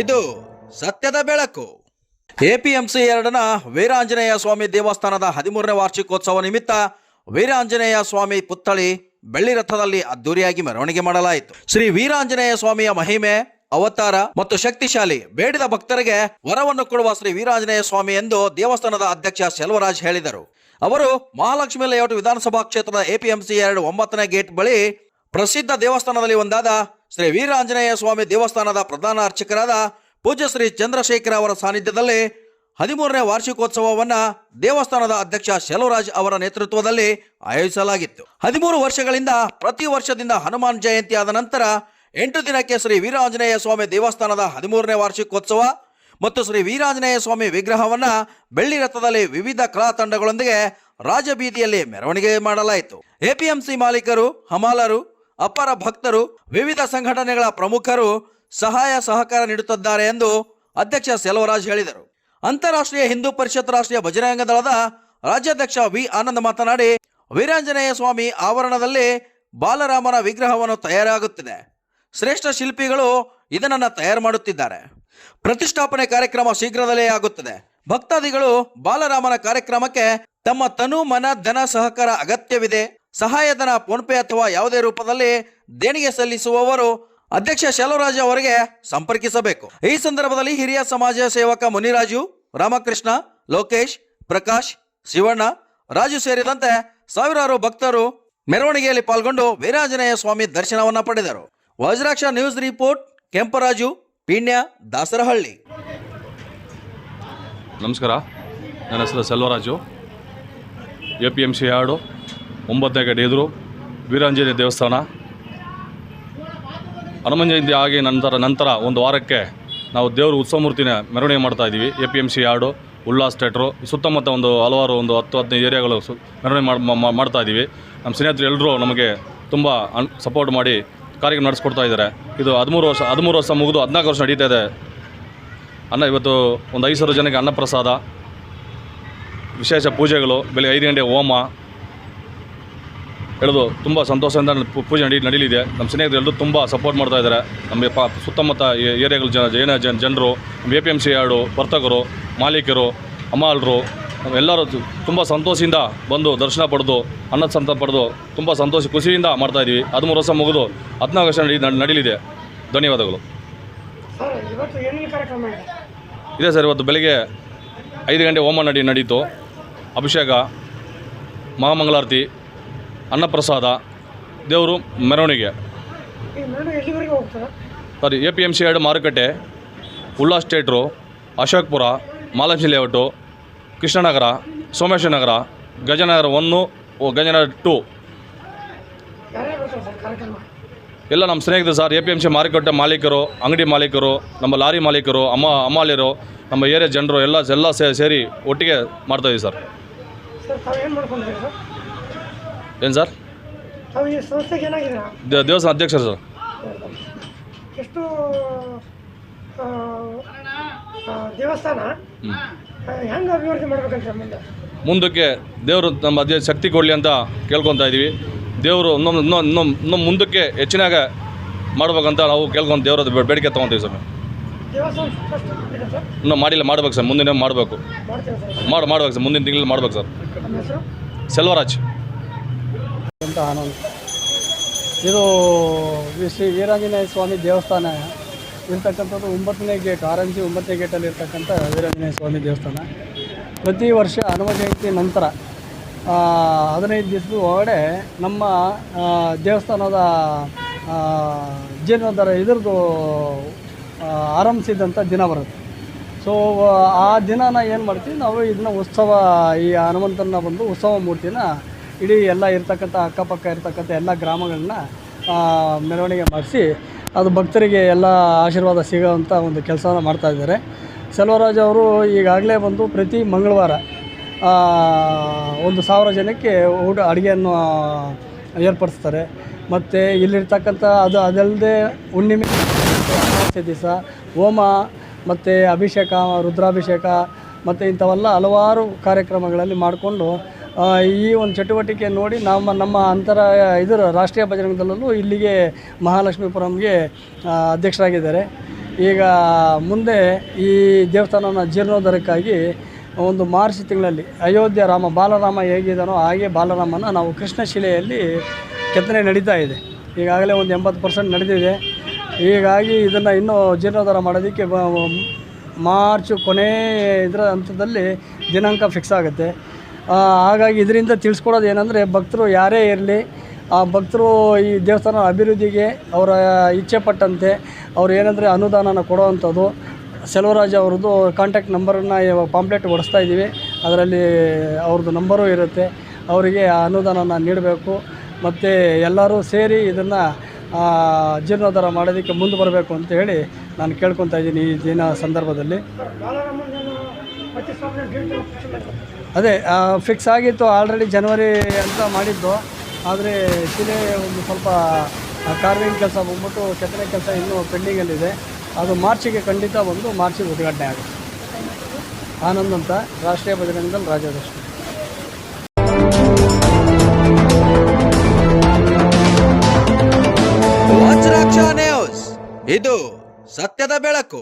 ಇದು ಸತ್ಯದ ಬೆಳಕು. ಎಪಿಎಂಸಿ ಎರಡನ ವೀರಾಂಜನೇಯ ಸ್ವಾಮಿ ದೇವಸ್ಥಾನದ ಹದಿಮೂರನೇ ವಾರ್ಷಿಕೋತ್ಸವ ನಿಮಿತ್ತ ವೀರಾಂಜನೇಯ ಸ್ವಾಮಿ ಪುತ್ಥಳಿ ಬೆಳ್ಳಿ ರಥದಲ್ಲಿ ಅದ್ದೂರಿಯಾಗಿ ಮೆರವಣಿಗೆ ಮಾಡಲಾಯಿತು. ಶ್ರೀ ವೀರಾಂಜನೇಯ ಸ್ವಾಮಿಯ ಮಹಿಮೆ, ಅವತಾರ ಮತ್ತು ಶಕ್ತಿಶಾಲಿ ಬೇಡಿದ ಭಕ್ತರಿಗೆ ವರವನ್ನು ಕೊಡುವ ಶ್ರೀ ವೀರಾಂಜನೇಯ ಸ್ವಾಮಿ ಎಂದು ದೇವಸ್ಥಾನದ ಅಧ್ಯಕ್ಷ ಸೆಲ್ವರಾಜ್ ಹೇಳಿದರು. ಅವರು ಮಹಾಲಕ್ಷ್ಮಿ ಲೇಔಟ್ ವಿಧಾನಸಭಾ ಕ್ಷೇತ್ರದ ಎಪಿಎಂಸಿ ಎರಡು ಒಂಬತ್ತನೇ ಗೇಟ್ ಬಳಿ ಪ್ರಸಿದ್ಧ ದೇವಸ್ಥಾನದಲ್ಲಿ ಒಂದಾದ ಶ್ರೀ ವೀರಾಂಜನೇಯ ಸ್ವಾಮಿ ದೇವಸ್ಥಾನದ ಪ್ರಧಾನ ಅರ್ಚಕರಾದ ಪೂಜ್ಯ ಶ್ರೀ ಚಂದ್ರಶೇಖರ ಅವರ ಸಾನ್ನಿಧ್ಯದಲ್ಲಿ ಹದಿಮೂರನೇ ವಾರ್ಷಿಕೋತ್ಸವವನ್ನು ದೇವಸ್ಥಾನದ ಅಧ್ಯಕ್ಷ ಶೆಲವರಾಜ್ ಅವರ ನೇತೃತ್ವದಲ್ಲಿ ಆಯೋಜಿಸಲಾಗಿತ್ತು. ಹದಿಮೂರು ವರ್ಷಗಳಿಂದ ಪ್ರತಿ ವರ್ಷದಿಂದ ಹನುಮಾನ್ ಜಯಂತಿ ಆದ ನಂತರ ಎಂಟು ದಿನಕ್ಕೆ ಶ್ರೀ ವೀರಾಂಜನೇಯ ಸ್ವಾಮಿ ದೇವಸ್ಥಾನದ ಹದಿಮೂರನೇ ವಾರ್ಷಿಕೋತ್ಸವ ಮತ್ತು ಶ್ರೀ ವೀರಾಂಜನೇಯ ಸ್ವಾಮಿ ವಿಗ್ರಹವನ್ನ ಬೆಳ್ಳಿ ರಥದಲ್ಲಿ ವಿವಿಧ ಕಲಾ ತಂಡಗಳೊಂದಿಗೆ ರಾಜಬೀದಿಯಲ್ಲಿ ಮೆರವಣಿಗೆ ಮಾಡಲಾಯಿತು. ಎಪಿಎಂಸಿ ಮಾಲೀಕರು, ಹಮಾಲರು ಅಪರ ಭಕ್ತರು, ವಿವಿಧ ಸಂಘಟನೆಗಳ ಪ್ರಮುಖರು ಸಹಾಯ ಸಹಕಾರ ನೀಡುತ್ತಿದ್ದಾರೆ ಎಂದು ಅಧ್ಯಕ್ಷ ಸೆಲ್ವರಾಜ್ ಹೇಳಿದರು. ಅಂತಾರಾಷ್ಟ್ರೀಯ ಹಿಂದೂ ಪರಿಷತ್ ರಾಷ್ಟ್ರೀಯ ಬಜರಂಗ ದಳದ ರಾಜ್ಯಾಧ್ಯಕ್ಷ ವಿ. ಆನಂದ್ ಮಾತನಾಡಿ, ವೀರಾಂಜನೇಯ ಸ್ವಾಮಿ ಆವರಣದಲ್ಲಿ ಬಾಲರಾಮನ ವಿಗ್ರಹವನ್ನು ತಯಾರಾಗುತ್ತಿದೆ. ಶ್ರೇಷ್ಠ ಶಿಲ್ಪಿಗಳು ಇದನ್ನು ತಯಾರು ಮಾಡುತ್ತಿದ್ದಾರೆ. ಪ್ರತಿಷ್ಠಾಪನೆ ಕಾರ್ಯಕ್ರಮ ಶೀಘ್ರದಲ್ಲೇ ಆಗುತ್ತದೆ. ಭಕ್ತಾದಿಗಳು ಬಾಲರಾಮನ ಕಾರ್ಯಕ್ರಮಕ್ಕೆ ತಮ್ಮ ತನು ಮನ, ಧನ, ಸಹಕಾರ ಅಗತ್ಯವಿದೆ. ಸಹಾಯಧನ, ಫೋನ್ಪೇ ಅಥವಾ ಯಾವುದೇ ರೂಪದಲ್ಲಿ ದೇಣಿಗೆ ಸಲ್ಲಿಸುವವರು ಅಧ್ಯಕ್ಷ ಶೆಲವರಾಜ ಅವರಿಗೆ ಸಂಪರ್ಕಿಸಬೇಕು. ಈ ಸಂದರ್ಭದಲ್ಲಿ ಹಿರಿಯ ಸಮಾಜ ಸೇವಕ ಮುನಿರಾಜು, ರಾಮಕೃಷ್ಣ, ಲೋಕೇಶ್, ಪ್ರಕಾಶ್, ಶಿವಣ್ಣ, ರಾಜು ಸೇರಿದಂತೆ ಸಾವಿರಾರು ಭಕ್ತರು ಮೆರವಣಿಗೆಯಲ್ಲಿ ಪಾಲ್ಗೊಂಡು ವೀರಾಂಜನೇಯ ಸ್ವಾಮಿ ದರ್ಶನವನ್ನ ಪಡೆದರು. Vajraksha news report, Kemparaju, Peenya, Dasarahalli. ನಮಸ್ಕಾರ. ನನ್ನ ಹೆಸರು Selvaraju. A P M C yard ಒಂಬತ್ತನೇ ಗಡಿ ಎದುರು ವೀರಾಂಜನೇಯ ದೇವಸ್ಥಾನ. ಹನುಮನ್ ಜಯಂತಿ ಆಗಿ ನಂತರ ನಂತರ ಒಂದು ವಾರಕ್ಕೆ ನಾವು ದೇವರು ಉತ್ಸವ ಮೂರ್ತಿನ ಮೆರವಣಿಗೆ ಮಾಡ್ತಾ ಇದ್ದೀವಿ. A P M C yard, Ullas theatre ಸುತ್ತಮುತ್ತ ಒಂದು ಹಲವಾರು ಒಂದು ಹತ್ತು, ಹದಿನೈದು ಏರಿಯಾಗಳು ಸು, ಮೆರವಣಿಗೆ ಮಾಡ್ತಾ ಇದ್ದೀವಿ. ನಮ್ಮ ಸ್ನೇಹಿತರು ಎಲ್ಲರೂ ನಮಗೆ ತುಂಬ ಅನ್ ಸಪೋರ್ಟ್ ಮಾಡಿ ಕಾರ್ಯಕ್ರಮ ನಡೆಸ್ಕೊಡ್ತಾ ಇದ್ದಾರೆ. ಇದು ಹದಿಮೂರು ವರ್ಷ ಹದಿಮೂರು ವರ್ಷ ಮುಗಿದು ಹದಿನಾಲ್ಕು ವರ್ಷ ನಡೀತಾ ಇದೆ. ಅನ್ನ, ಇವತ್ತು ಒಂದು ಐದು ಸಾವಿರ ಜನಕ್ಕೆ ಅನ್ನಪ್ರಸಾದ, ವಿಶೇಷ ಪೂಜೆಗಳು, ಬೆಳಗ್ಗೆ ಐದು ಗಂಟೆ ಹೋಮ ಹೇಳೋದು ತುಂಬ ಸಂತೋಷದಿಂದ ಪೂಜೆ ನಡಿ ನಡೀಲಿದೆ. ನಮ್ಮ ಸ್ನೇಹಿತರು ಎಲ್ಲರೂ ತುಂಬ ಸಪೋರ್ಟ್ ಮಾಡ್ತಾ ಇದ್ದಾರೆ ನಮ್ಮ ಪ ಸುತ್ತಮುತ್ತ ಏರಿಯಾಗಳ ಜನ ಜೈನ ಜನ ಜನರು ನಮ್ಮ A P M C yard ವರ್ತಕರು ಮಾಲೀಕರು ಅಮಾಲರು ಎಲ್ಲರೂ ತುಂಬ ಸಂತೋಷದಿಂದ ಬಂದು ದರ್ಶನ ಪಡೆದು ಅನ್ನದ ಸಂತ ಪಡೆದು ತುಂಬ ಸಂತೋಷ ಖುಷಿಯಿಂದ ಮಾಡ್ತಾಯಿದ್ದೀವಿ ಹದಿಮೂರು ವರ್ಷ ಮುಗಿದು ಹದಿನಾಲ್ಕು ವರ್ಷ ನಡಿ ನಡೀಲಿದೆ. ಧನ್ಯವಾದಗಳು. ಇದೆ ಸರ್ ಇವತ್ತು ಬೆಳಿಗ್ಗೆ ಐದು ಗಂಟೆ ಹೋಮ ನಡಿ ನಡೀತು. ಅಭಿಷೇಕ ಮಹಾಮಂಗಳಾರತಿ ಅನ್ನಪ್ರಸಾದ ದೇವರು ಮೆರವಣಿಗೆ. ಸರಿ ಎ ಪಿ ಎಂ ಸಿ ಎರಡು ಮಾರುಕಟ್ಟೆ Ullas theatre Ashokpura Mahalakshmi layout Krishnanagara Someshwaranagara Gajanagara one Gajanagara two. ಎಲ್ಲ ನಮ್ಮ ಸ್ನೇಹಿತರು sir A P M C ಮಾರುಕಟ್ಟೆ ಮಾಲೀಕರು ಅಂಗಡಿ ಮಾಲೀಕರು ನಮ್ಮ ಲಾರಿ ಮಾಲೀಕರು ಅಮ್ಮ ಅಮಾಲಿರು ನಮ್ಮ ಏರಿಯಾ ಜನರು ಎಲ್ಲ ಎಲ್ಲ ಸೇರಿ ಒಟ್ಟಿಗೆ ಮಾಡ್ತಾಯಿದ್ದೀವಿ ಸರ್? ಏನು ಸರ್? ಏನು ಸರ್ ತಾವು ಈ ಸಂಸ್ಥೆಗೆ ಏನಾಗಿದ್ದೀರಾ? ದೇ- ದೇವಸ್ಥಾನ ಅಧ್ಯಕ್ಷರು ಸರ್. ಎಷ್ಟು ಆ, ಆ, ದೇವಸ್ಥಾನ? ಹೆಂಗೆ ಅಭಿವೃದ್ಧಿ ಮಾಡ್ಬೇಕಂತ ಮುಂದೆ? ಮುಂದಕ್ಕೆ ದೇವರು ನಮ್ಮ ಅದೇ ಶಕ್ತಿ ಕೊಡಲಿ ಅಂತ ಕೇಳ್ಕೊತಾ ಇದ್ದೀವಿ ದೇವರು ಇನ್ನೊಂದು ಇನ್ನೊಂದು ಇನ್ನೊಂದು ಇನ್ನೊಂದು ಮುಂದಕ್ಕೆ ಹೆಚ್ಚಿನಾಗ ಮಾಡ್ಬೇಕಂತ ನಾವು ಕೇಳ್ಕೊಂಡು ದೇವರ ಹತ್ರ ಬೇಡಿಕೆ ತೊಗೊತೀವಿ ಸರ್. ಇನ್ನು ಫಸ್ಟ್ ಇದೆ ಸರ್? ಇನ್ನೂ ಮಾಡಿಲ್ಲ ಮಾಡ್ಬೇಕು ಸರ್. ಮುಂದಿನ ಮಾಡಬೇಕು. ಮಾಡ್ತೀವಿ ಸರ್? ಮಾಡಿ ಮಾಡ್ಬೇಕು ಸರ್. ಮುಂದಿನ ತಿಂಗಳಲ್ಲಿ ಮಾಡ್ಬೇಕು ಸರ್. ನಮ್ಮ ಹೆಸರು? ಸೆಲ್ವರಾಜ್. ಆನಂದ್ ಇದು ವಿ- ಶ್ರೀ ವೀರಾಂಜನೇಯ ಸ್ವಾಮಿ ದೇವಸ್ಥಾನ. ಇರ್ತಕ್ಕಂಥದ್ದು ಒಂಬತ್ತನೇ ಗೇಟ್ ಆರಂಜಿ ಒಂಬತ್ತನೇ ಗೇಟಲ್ಲಿ ಇರ್ತಕ್ಕಂಥ ವೀರಾಂಜನೇಯ ಸ್ವಾಮಿ ದೇವಸ್ಥಾನ. ಪ್ರತಿ ವರ್ಷ ಹನುಮ ಜಯಂತಿ ನಂತರ ಹದಿನೈದು ದಿವಸದ ಒಳಗಡೆ ನಮ್ಮ ದೇವಸ್ಥಾನದ ಜೀರ್ಣೋದ್ಧಾರ ಇದ್ರದ್ದು ಆರಂಭಿಸಿದಂಥ ದಿನ ಬರುತ್ತೆ. ಸೊ ಆ ದಿನನ ಏನು ಮಾಡ್ತೀವಿ ನಾವು ಇದನ್ನ ಉತ್ಸವ, ಈ ಹನುಮಂತನ ಬಂದು ಉತ್ಸವ ಮೂರ್ತಿನ ಇಡೀ ಎಲ್ಲ ಇರ್ತಕ್ಕಂಥ ಅಕ್ಕಪಕ್ಕ ಇರ್ತಕ್ಕಂಥ ಎಲ್ಲ ಗ್ರಾಮಗಳನ್ನ ಮೆರವಣಿಗೆ ಮಾಡಿಸಿ ಅದು ಭಕ್ತರಿಗೆ ಎಲ್ಲ ಆಶೀರ್ವಾದ ಸಿಗೋವಂಥ ಒಂದು ಕೆಲಸವನ್ನು ಮಾಡ್ತಾ ಇದ್ದಾರೆ. ಸೆಲ್ವರಾಜ್ ಅವರು ಈಗಾಗಲೇ ಬಂದು ಪ್ರತಿ ಮಂಗಳವಾರ ಒಂದು ಸಾವಿರ ಜನಕ್ಕೆ ಊಟ, ಅಡುಗೆಯನ್ನು ಏರ್ಪಡಿಸ್ತಾರೆ. ಮತ್ತು ಇಲ್ಲಿರ್ತಕ್ಕಂಥ ಅದು ಅದಲ್ಲದೆ ಹುಣ್ಣಿಮೆ ದಿವಸ, ಹೋಮ, ಮತ್ತು ಅಭಿಷೇಕ, ರುದ್ರಾಭಿಷೇಕ, ಮತ್ತು ಇಂಥವೆಲ್ಲ ಹಲವಾರು ಕಾರ್ಯಕ್ರಮಗಳಲ್ಲಿ ಮಾಡಿಕೊಂಡು ಈ ಒಂದು ಚಟುವಟಿಕೆ ನೋಡಿ ನಮ್ಮ ನಮ್ಮ ಅಂತರ ಇದರ ರಾಷ್ಟ್ರೀಯ ಬಜರಂಗ ದಳಲ್ಲೂ ಇಲ್ಲಿಗೆ ಮಹಾಲಕ್ಷ್ಮೀಪುರಂಗೆ ಅಧ್ಯಕ್ಷರಾಗಿದ್ದಾರೆ. ಈಗ ಮುಂದೆ ಈ ದೇವಸ್ಥಾನನ ಜೀರ್ಣೋದ್ಧಾರಕ್ಕಾಗಿ ಒಂದು ಮಾರ್ಚ್ ತಿಂಗಳಲ್ಲಿ ಅಯೋಧ್ಯೆ ರಾಮ, ಬಾಲರಾಮ ಹೇಗಿದ್ದಾನೋ ಹಾಗೆ ಬಾಲರಾಮನ ನಾವು ಕೃಷ್ಣಶಿಲೆಯಲ್ಲಿ ಕೆತ್ತನೆ ನಡೀತಾ ಇದೆ. ಈಗಾಗಲೇ ಒಂದು ಎಂಬತ್ತು ಪರ್ಸೆಂಟ್ ನಡೆದಿದೆ. ಹೀಗಾಗಿ ಇದನ್ನು ಇನ್ನೂ ಜೀರ್ಣೋದ್ಧಾರ ಮಾಡೋದಕ್ಕೆ ಮಾರ್ಚು ಕೊನೆ ಇದರ ಹಂತದಲ್ಲಿ ದಿನಾಂಕ ಫಿಕ್ಸ್ ಆಗುತ್ತೆ. ಹಾಗಾಗಿ ಇದರಿಂದ ತಿಳಿಸ್ಕೊಡೋದು ಏನಂದರೆ ಭಕ್ತರು ಯಾರೇ ಇರಲಿ, ಆ, ಭಕ್ತರು ಈ ದೇವಸ್ಥಾನ ಅಭಿವೃದ್ಧಿಗೆ ಅವರ ಇಚ್ಛೆ ಪಟ್ಟಂತೆ ಅವ್ರು ಏನಂದರೆ ಅನುದಾನನ ಕೊಡೋವಂಥದ್ದು. ಸೆಲ್ವರಾಜ್ ಅವ್ರದ್ದು ಕಾಂಟ್ಯಾಕ್ಟ್ ನಂಬರನ್ನು ಪಾಂಪ್ಲೆಟ್ ಹೊಡಿಸ್ತಾ ಇದ್ದೀವಿ. ಅದರಲ್ಲಿ ಅವ್ರದ್ದು ನಂಬರು ಇರುತ್ತೆ. ಅವರಿಗೆ ಆ ಅನುದಾನನ ನೀಡಬೇಕು. ಮತ್ತು ಎಲ್ಲರೂ ಸೇರಿ ಇದನ್ನು ಜೀರ್ಣೋದ್ಧಾರ ಮಾಡೋದಕ್ಕೆ ಮುಂದೆ ಬರಬೇಕು ಅಂತ ಹೇಳಿ ನಾನು ಕೇಳ್ಕೊತಾ ಇದ್ದೀನಿ ಈ ದಿನ ಸಂದರ್ಭದಲ್ಲಿ. ಅದೇ ಫಿಕ್ಸ್ ಆಗಿತ್ತು ಆಲ್ರೆಡಿ ಜನವರಿ ಅಂತ ಮಾಡಿದ್ದು. ಆದರೆ ಶಿಲೆ ಒಂದು ಸ್ವಲ್ಪ ಕಾರ್ವಿಂಗ್ ಕೆಲಸ ಬಂದ್ಬಿಟ್ಟು ಕೆತ್ತನೆ ಕೆಲಸ ಇನ್ನೂ ಪೆಂಡಿಂಗಲ್ಲಿದೆ ಅದು ಮಾರ್ಚಿಗೆ ಖಂಡಿತ ಬಂದು ಮಾರ್ಚಿಗೆ ಉದ್ಘಾಟನೆ ಆಗುತ್ತೆ. ಆನಂದ್ ಅಂತ ರಾಷ್ಟ್ರೀಯ ಭಜರಂಗದಲ್ಲಿ ರಾಜದರ್ಶನ ಇದು ಸತ್ಯದ ಬೆಳಕು.